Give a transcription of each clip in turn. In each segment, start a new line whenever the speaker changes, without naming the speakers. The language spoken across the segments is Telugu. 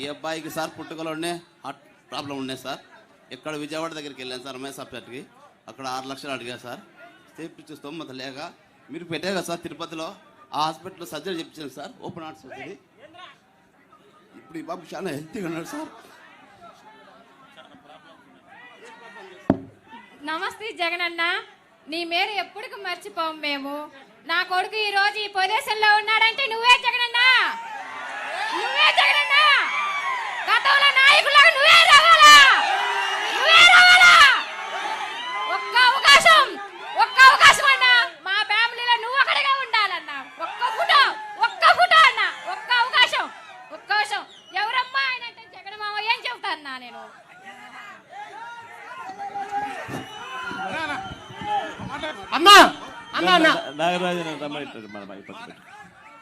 ఈ అబ్బాయికి సార్ పుట్టుకలోనే హార్ట్ ప్రాబ్లం ఉండే సార్. ఇక్కడ విజయవాడ దగ్గరికి వెళ్ళాను సార్ రమేష్ సబ్జెక్ట్కి అక్కడ ఆరు లక్షలు అడిగా సార్. చేపించే స్తోమత లేక. మీరు పెట్టే కదా సార్ తిరుపతిలో. ఆ హాస్పిటల్లో సర్జరీ చెప్పించాను సార్ ఓపెన్ హార్ట్ సర్జరీ. ఇప్పుడు ఈ బాబు చాలా హెల్తీగా ఉన్నాడు సార్.
నమస్తే జగనన్న. నీ మేర ఎప్పటికి మర్చిపోము మేము. నా కొడుకు ఈ రోజు ఈ పొజిషన్లో ఉన్నాడంటే నువ్వే జగనన్న. నువ్వే జగనన్న. చెబుతాన్నా నేను.
అన్నా అన్నా అన్నా.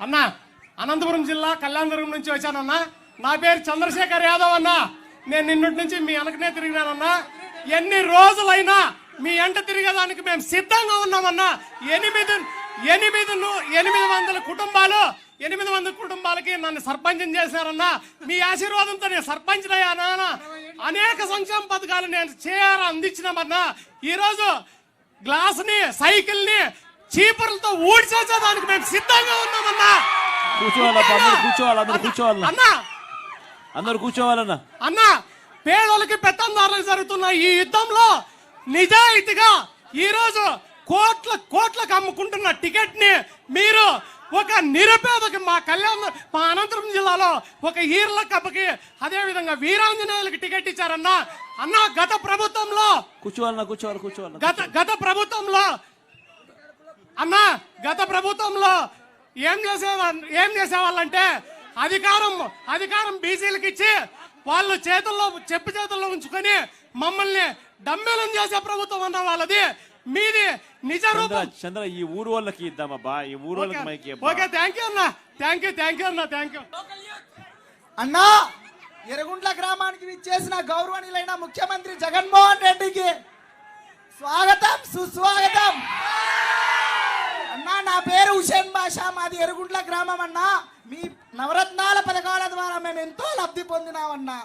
అన్నా అనంతపురం జిల్లా కళ్యాణదుర్గం నుంచి వచ్చానన్నా. నా పేరు చంద్రశేఖర్ యాదవ్ అన్నా. నేను నిన్నటి నుంచి మీ వెనకనే తిరిగినానన్నా. ఎన్ని రోజులైనా మీ ఎంట తిరిగేదానికి మేము సిద్ధంగా ఉన్నామన్నా. ఎనిమిది ఎనిమిది ను- ఎనిమిది వందల కుటుంబాలు ఎనిమిది వందల కుటుంబాలకి నన్ను సర్పంచం చేశారన్నా. మీ ఆశీర్వాదంతో నేను సర్పంచ్ అయ్యానా అనేక సంక్షేమ పథకాలు నేను చేయాల అందించినామన్నా ఈరోజు గ్లాస్ని సైకిల్ని చీపుర్లతో ఊడ్చేసేదానికి మేము సిద్ధంగా ఉన్నామన్నా.
కూర్చోవాలా కూర్చోవాలి
అన్నా
అందరూ కూర్చోవాలన్నా.
అన్నా పేదలకి పెత్తందారులకు జరుగుతున్న ఈ యుద్ధంలో నిజాయితీగా ఈ రోజు కోట్ల కోట్లకు అమ్ముకుంటున్న టికెట్ని మీరు ఒక నిరుపేదకి మా కళ్యాణ మా అనంతపురం జిల్లాలో ఒక ఈర్ల కప్పకి అదే విధంగా వీరాంజనేయులకి టికెట్ ఇచ్చారన్నా అన్నా గత ప్రభుత్వంలో.
కూర్చోవాలన్నా కూర్చోవాలి కూర్చోవాలన్నా
గత గత ప్రభుత్వంలో అన్నా గత ప్రభుత్వంలో ఏం చేసేవాళ్ళు ఏం చేసేవాళ్ళంటే అధికారం అధికారం బీసీలకు ఇచ్చి వాళ్ళు చేతుల్లో చెప్పు చేతుల్లో ఉంచుకొని మమ్మల్ని డమ్మెలం చేసే ప్రభుత్వం అన్న వాళ్ళది. మీది నిజ రూపం.
చంద్ర ఈ ఊరు వాళ్ళకి ఇద్దామబ్బా ఈ ఊరు వాళ్ళకి మైకి.
ఓకే థ్యాంక్ యూ అన్న. థ్యాంక్ యూ థ్యాంక్ యూ అన్న థ్యాంక్ యూ
అన్నా ఎరగుంట్ల గ్రామానికి విచ్చేసిన గౌరవనీయులైన ముఖ్యమంత్రి జగన్మోహన్ రెడ్డికి స్వాగతం సుస్వాగతం. అన్నా నా పేరు హుషేన్ బాషా మాది ఎరుగుంట్ల గ్రామం అన్నా. మీ నవరత్నాల పథకాల ద్వారా మేము ఎంతో లబ్ధి పొందినామన్నా.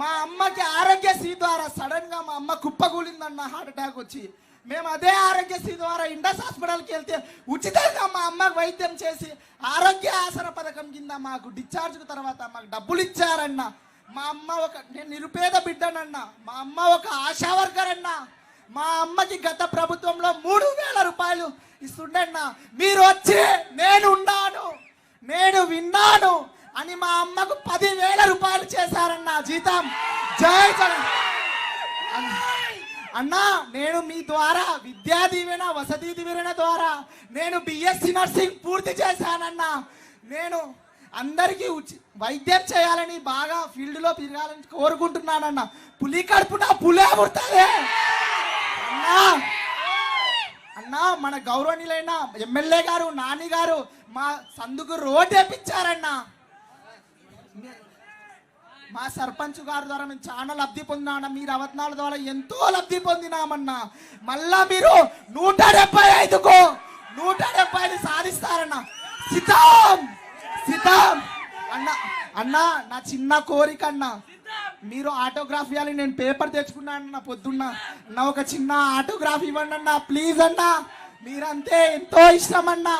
మా అమ్మకి ఆరోగ్యశ్రీ ద్వారా సడన్గా మా అమ్మ కుప్పకూలిందన్న హార్ట్ అటాక్ వచ్చి మేము అదే ఆరోగ్యశ్రీ ద్వారా ఇండస్ హాస్పిటల్కి వెళ్తే ఉచితంగా మా అమ్మకు వైద్యం చేసి ఆరోగ్య ఆసర పథకం కింద మాకు డిశ్చార్జ్ తర్వాత మాకు డబ్బులు ఇచ్చారన్న. మా అమ్మ ఒక నేను నిరుపేద బిడ్డనన్నా. మా అమ్మ ఒక ఆశా వర్కర్ అన్న మా అమ్మకి గత ప్రభుత్వంలో మూడు వేల రూపాయలు ఇస్తుండన్నా. మీరు వచ్చి నేను ఉన్నాను నేను విన్నాను అని మా అమ్మకు పదివేల రూపాయలు చేశారన్న జీతం. జై జగన్. అన్నా నేను మీ ద్వారా విద్యా దీవెన వసతి దీవెన ద్వారా నేను బిఎస్సి నర్సింగ్ పూర్తి చేశానన్నా. నేను అందరికీ ఉచి వైద్యం చేయాలని బాగా ఫీల్డ్లో తిరగాలని కోరుకుంటున్నానన్న. పులి కడుపున పులే పుడతాదే. అన్నా అన్నా మన గౌరవనీయులైన ఎమ్మెల్యే గారు నాని గారు మా సందుకు రోడ్ వేపించారన్నా. మా సర్పంచ్ గారి ద్వారా మేము చాలా లబ్ధి పొందినా మీరు అవతనాల ద్వారా ఎంతో లబ్ధి పొందినామన్నా. మళ్ళా మీరు నూట డెబ్బై ఐదుకు నూట డెబ్బై ఐదు సాధిస్తారన్న. సితాం సితాం అన్న అన్న నా చిన్న కోరిక అన్న. మీరు ఆటోగ్రాఫ్ ఇవ్వాలి నేను పేపర్ తెచ్చుకున్నాను అన్న పొద్దున్న. నా ఒక చిన్న ఆటోగ్రాఫ్ ఇవ్వండి అన్న ప్లీజ్ అన్న. మీరంతే ఎంతో ఇష్టం అన్నా.